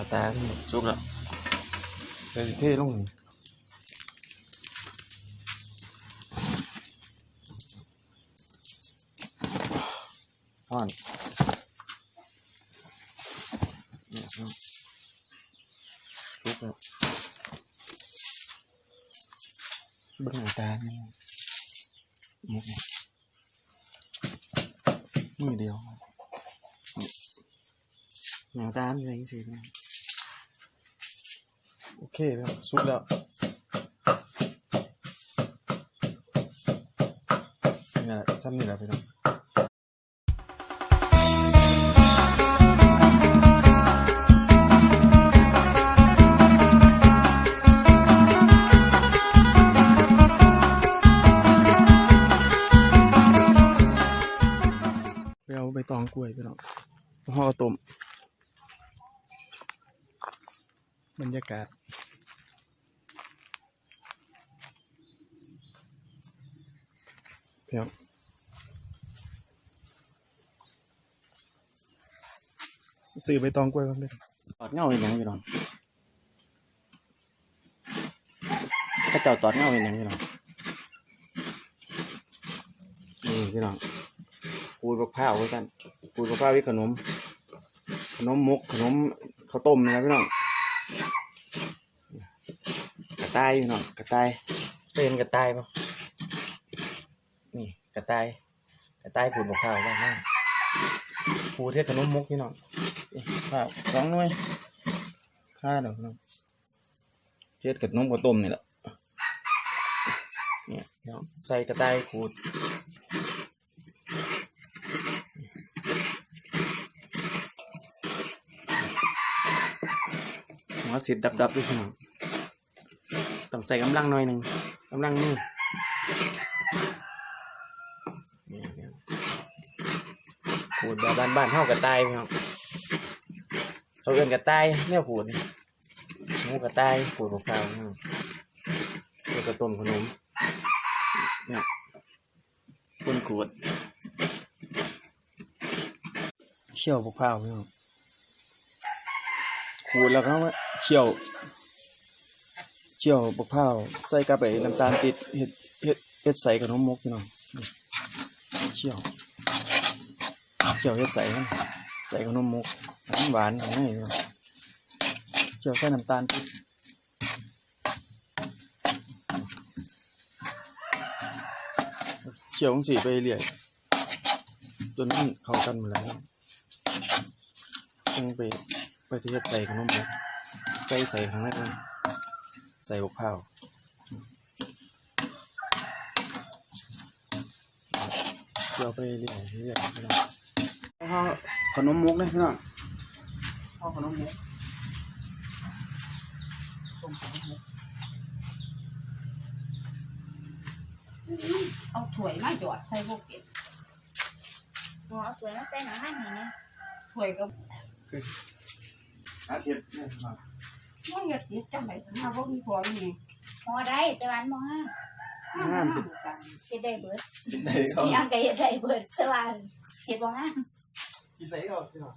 าตาพี่สุกแล้วเดี๋ยวสิเท่ลงนี่อ่อนเนี่ยครับสุกแล้ว เบิ่งหน้าตาเนี่ยมุกเนี่ยมือเดียวหน้าตาเป็นยังไงสิเนี่ยโอเคแล้วสุกแล้วนี่แหละซ้ำนี่แหละพี่น้องไปเอาใบตองกล้วยพี่น้องห่อต้มบรรยากาศ เพียงซื้อใบตองกล้วยกันเลยตอดเงาเป็นหยังพี่น้องข้าเจ้าตอดเงาเป็นหยังพี่น้องนี่พี่น้องปูดมะพร้าวไว้กันปูดมะพร้าวไว้ขนม ขนมมกขนมข้าวต้มนี่นะพี่น้องกระต่ายพี่น้องกระต่ายเป็นกระต่ายปะนี่ก ระต่ายกระต่ายผูดบกข้าวบ้างนะผูดเทศขนมมุกพี่น้องข้าวสองหน่วยข้าเดี๋ยวพี่น้องเทศกับนมกับต้มนี่แหละเนี่ยใส่กระต่ายขูดหัวสิดดับๆด้วยพี่น้องต้องใส่กำลังหน่อยหนึ่งกำลังนี่นี่เนี่ย ขูดแบบบ้านๆเท่ากระต่ายพี่น้องเขาเอินกระต่ายเนี่ยขูดหมูกระต่ายขูดบกข้าวพี่น้องแล้วก็ต้มขนมเนี่ยคนขูดเชี่ยวบกข้าวพี่น้องขูดแล้วเขามาเชี่ยวเจียวบกพร้าวใส่กาไปน้ำตาลปิดเห็ดเห็ดเห็ดใส่ขนมมกพี่น้องเจียว เจียวเห็ดใส่ใส่ขนมมกหวานหวานง่ายพี่น้องเจียวใส่น้ำตาลปิดเจียวของสีไปเรื่อยจนมันเข้ากันหมดแล้วต้องไปไปที่จะใส่ขนมมกใส่ใส่ข้างในนใส่บกข้าวเดี๋ยวไปเรื่อยๆเรื่อยๆ พี่น้องข้าวขนมมุกนะพี่น้องข้าวขนมมุกต้มขนมมุกเอาถ้วยมาหยอดใส่พวกเป็ดหนูเอาถ้วยมาใส่หนังมันนี่นะถ้วยก็อาเทียบเนี่ยพี่น้องมันอยากติดจังไดมาบ่มีพอนี่หอได้แต่วันมองห้าห้ามกันเฮ็ดได้เบิดกินได้เขาอีหยังก็เฮ็ดได้เบิดแต่ว่าเฮ็ดบ่งาม กินได้เขาพี่น้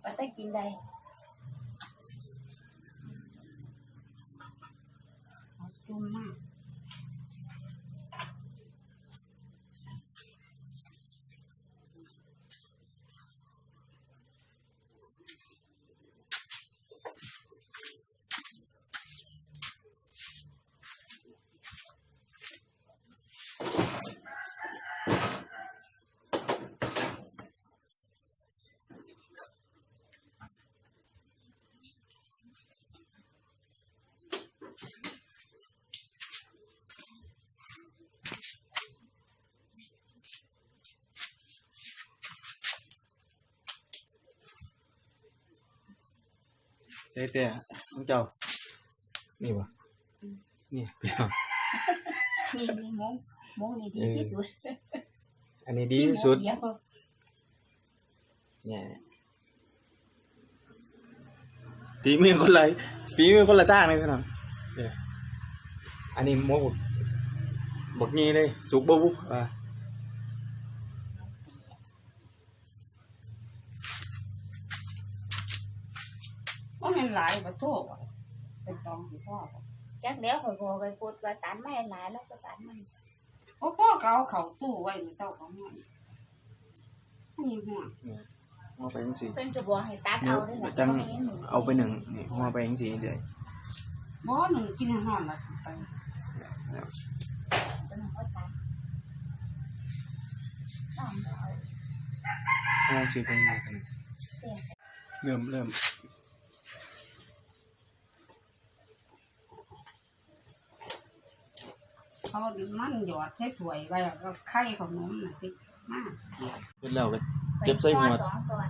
องว่าแต่กินได้จุ่มมากเต้เต้น้องเจ้านี่วะนี่พี่น้องมีมีหมูหมูนี่ดีที่สุด อันนี้ดีที่สุดเดี๋ยวเนี่ยฝีมือคนละฝีมือคนละจ้างเลยพี่น้องเนี่ยอันนี้หมกบักงี้เลยสุกบ่บุอ่าว่ามันหลายบ่โทษบ่เป็นตองสิพ่อบ่จักเดี๋ยวข่อยบอกข่อยพูดว่าตันไม่หลายแล้วก็ตันมันโอ้พ่อก็เอาเข้าตู้ไว้มื้อเช้าของมันนี่หัวห่อไปจังซี่เพิ่นก็บอกให้ตัดเอาด้วยเดี๋นะยวจังเอาไปหนึ่งนี่ห่อไปจังซี่เรื่อยบ่หนึ่งกินหอมละไปเพิ่นก็ตัดน้องเอาห่อสิไปเรื่อยๆเปลี่ยนเริ่มเริ่ม เขามันหยอดใส่ถ้วยไว้แล้วก็ไข่ขนมน่ะติดมากเสร็จแล้วก็เก็บใส่หัวสองส่วน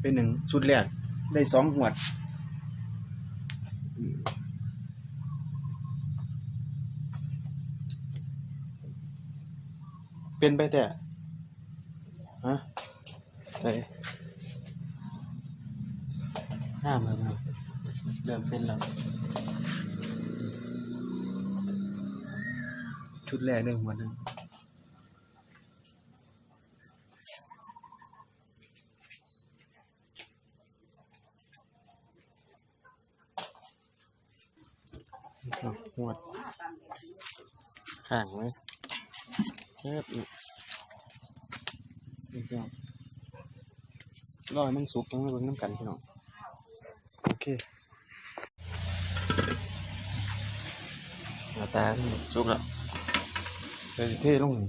เป็นหนึ่งชุดแรกได้สองหวด เป็นไปแต่ฮะใส่ห้ามเลยนะเริ่มเป็นแล้ว ชุดแรกได้หัวหนึ่งหวดข้างไว้แคบอีกนี่พี่น้องรอให้มันสุกต้องมาเบิ่งน้ำกันพี่น้องโอเคหน้าตาสุกแล้ว เดี๋ยวสิเทลงนี่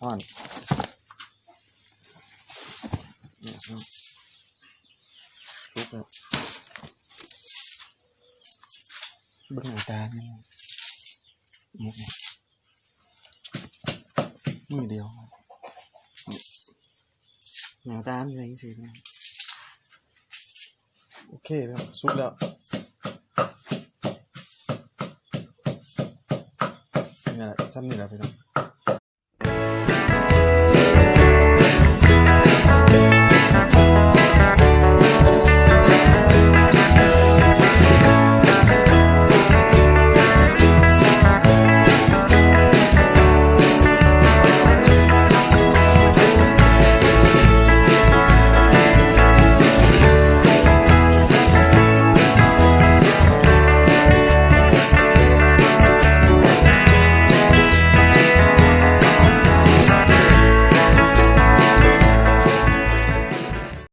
อ่อนเนี่ยพี่น้องสุกแล้ว เบิ่งหน้าตามันหมกนี่มือเดียวนี่หน้าตามันเป็นจังซี่พี่น้องโอเคครับสุกแล้วนี่แหละซ้ำนี่แหละพี่น้อง